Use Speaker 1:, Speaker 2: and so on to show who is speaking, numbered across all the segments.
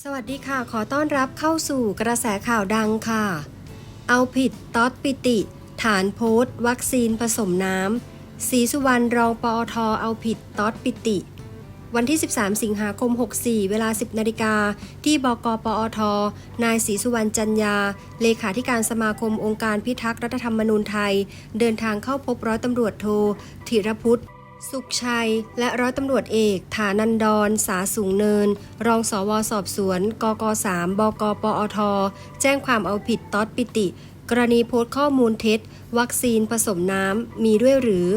Speaker 1: สวัสดีค่ะ ขอต้อนรับเข้าสู่กระแสข่าวดังค่ะ เอาผิดต๊อดปิติ ฐานโพสต์วัคซีนผสมน้ำศรีสุวรรณรองปอทเอาผิดต๊อดปิติ วันที่ 13 สิงหาคม 64 เวลา 10 นาฬิกา ที่บกปอท นายศรีสุวรรณจันยา เลขาธิการสมาคมองค์การพิทักษ์รัฐธรรมนูญไทย เดินทางเข้าพบร้อยตำรวจโทธีรพุทธ สุขชัย และร้อยตำรวจเอก ฐานันดร สาสูงเนิน รองสวสอบสวน กก3บกปอท แจ้งความเอาผิดต๊อดปิติ กรณีโพสต์ข้อมูลเท็จ วัคซีนผสมน้ำ มีด้วยหรือ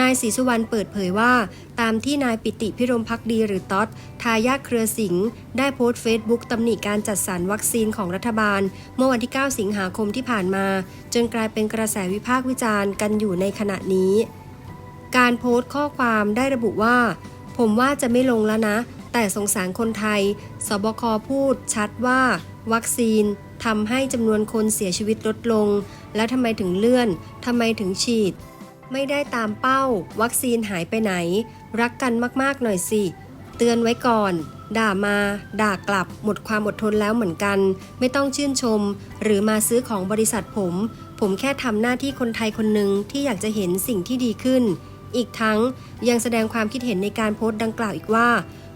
Speaker 1: นายศรีสุวรรณเปิดเผยว่า ตามที่นายปิติพิรมพักดีหรือต๊อดทายาทเครือสิงห์ได้โพสต์เฟซบุ๊กตำหนิการจัดสรรวัคซีนของรัฐบาล เมื่อวันที่ 9 สิงหาคมที่ผ่านมา จนกลายเป็นกระแสวิพากษ์วิจารณ์กันอยู่ในขณะนี้ การโพสต์ข้อความได้ระบุว่า ผมว่าจะไม่ลงแล้วนะ แต่สงสารคนไทย สบคพูดชัดว่า วัคซีนทำให้จำนวนคนเสียชีวิตลดลง และทำไมถึงเลื่อนทำไมถึงฉีด ไม่ได้ตามเป้า วัคซีนหายไปไหน รักกันมากๆหน่อยสิ เตือนไว้ก่อน ด่ามา ด่ากลับ หมดความอดทนแล้วเหมือนกัน ไม่ต้องชื่นชม หรือมาซื้อของบริษัทผม ผมแค่ทำหน้าที่คนไทยคนหนึ่งที่อยากจะเห็นสิ่งที่ดีขึ้น อีกทั้งยังแสดงความคิดเห็นในการโพสต์ดังกล่าวอีกว่า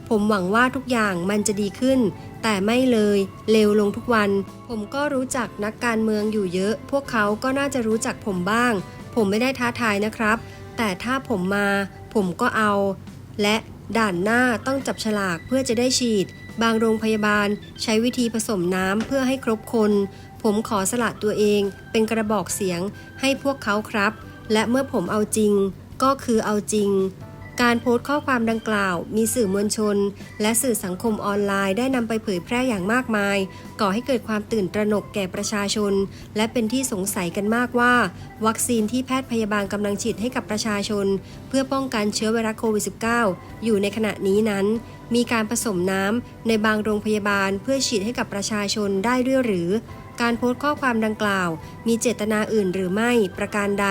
Speaker 1: ผมหวังว่าทุกอย่างมันจะดีขึ้น แต่ไม่เลยเลวลงทุกวัน ผมก็รู้จักนักการเมืองอยู่เยอะ พวกเขาก็น่าจะรู้จักผมบ้าง ผมไม่ได้ท้าทายนะครับ แต่ถ้าผมมา ผมก็เอา และด่านหน้าต้องจับฉลากเพื่อจะได้ฉีด บางโรงพยาบาลใช้วิธีผสมน้ำเพื่อให้ครบคน ผมขอสละตัวเองเป็นกระบอกเสียงให้พวกเขาครับ และเมื่อผมเอาจริง ก็คือเอาจริง การโพสต์ข้อความดังกล่าว มีสื่อมวลชน และสื่อสังคมออนไลน์ได้นำไปเผยแพร่อย่างมากมาย ก่อให้เกิดความตื่นตระหนกแก่ประชาชน และเป็นที่สงสัยกันมากว่า วัคซีนที่แพทย์พยาบาลกำลังฉีดให้กับประชาชน เพื่อป้องกันเชื้อไวรัสโควิด -19 อยู่ในขณะนี้นั้นมีการผสมน้ำในบางโรงพยาบาลเพื่อฉีดให้กับประชาชนได้ด้วยหรือ การโพสต์ข้อความดังกล่าว มีเจตนาอื่นหรือไม่ประการใด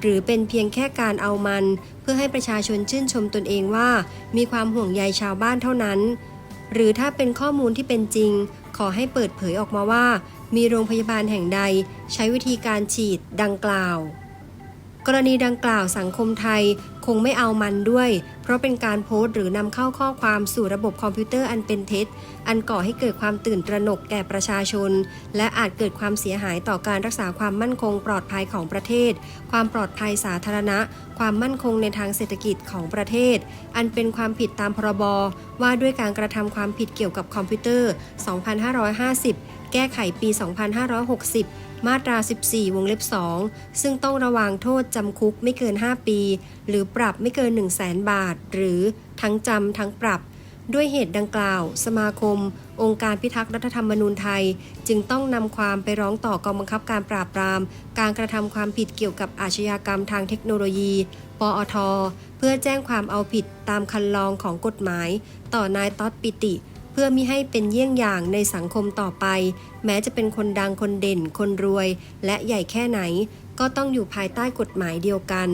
Speaker 1: หรือเป็นเพียงแค่การเอามัน เพื่อให้ประชาชนชื่นชมตนเองว่า มีความห่วงใยชาวบ้านเท่านั้น หรือถ้าเป็นข้อมูลที่เป็นจริง ขอให้เปิดเผยออกมาว่า มีโรงพยาบาลแห่งใด ใช้วิธีการฉีดดังกล่าว กรณีดังกล่าวสังคมไทย งไม่เอามันด้วย เพราะเป็นการโพสต์หรือนำเข้าข้อความสู่ระบบคอมพิวเตอร์อันเป็นเท็จ อันก่อให้เกิดความตื่นตระหนกแก่ประชาชน และอาจเกิดความเสียหายต่อการรักษาความมั่นคงปลอดภัยของประเทศ ความปลอดภัยสาธารณะ ความมั่นคงในทางเศรษฐกิจของประเทศ อันเป็นความผิดตามพรบว่าด้วยการกระทำความผิดเกี่ยวกับคอมพิวเตอร์ 2550 แก้ไขปี 2560มาตรา 14 วงเล็บ 2 ซึ่งต้องระวางโทษจำคุกไม่เกิน 5 ปี หรือปรับไม่เกิน 1 0 0 0 0แบาท หรือทั้งจำทั้งปรับ ด้วยเหตุดังกล่าว สมาคม องค์การพิทักษ์รัฐธรรมนูญไทย จึงต้องนำความไปร้องต่อกองบังคับการปราบปราม การกระทำความผิดเกี่ยวกับอาชญากรรมทางเทคโนโลยี ปอท เพื่อแจ้งความเอาผิดตามคันลองของกฎหมาย ต่อนายต๊อดปิติเพื่อมิให้เป็นเยี่ยงอย่างในสังคมต่อไป แม้จะเป็นคนดังคนเด่น คนรวย และใหญ่แค่ไหน ก็ต้องอยู่ภายใต้กฎหมายเดียวกัน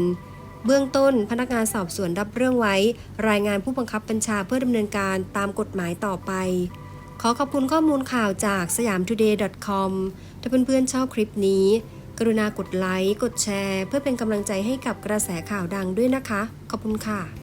Speaker 1: เบื้องต้นพนักงานสอบสวนรับเรื่องไว้ รายงานผู้บังคับบัญชาเพื่อดำเนินการตามกฎหมายต่อไป ขอขอบคุณข้อมูลข่าวจากสยาม today com ถ้าเพื่อนๆชอบคลิปนี้ กรุณากดไลค์ กดแชร์ เพื่อเป็นกำลังใจให้กับกระแสข่าวดังด้วยนะคะ ขอบคุณค่ะ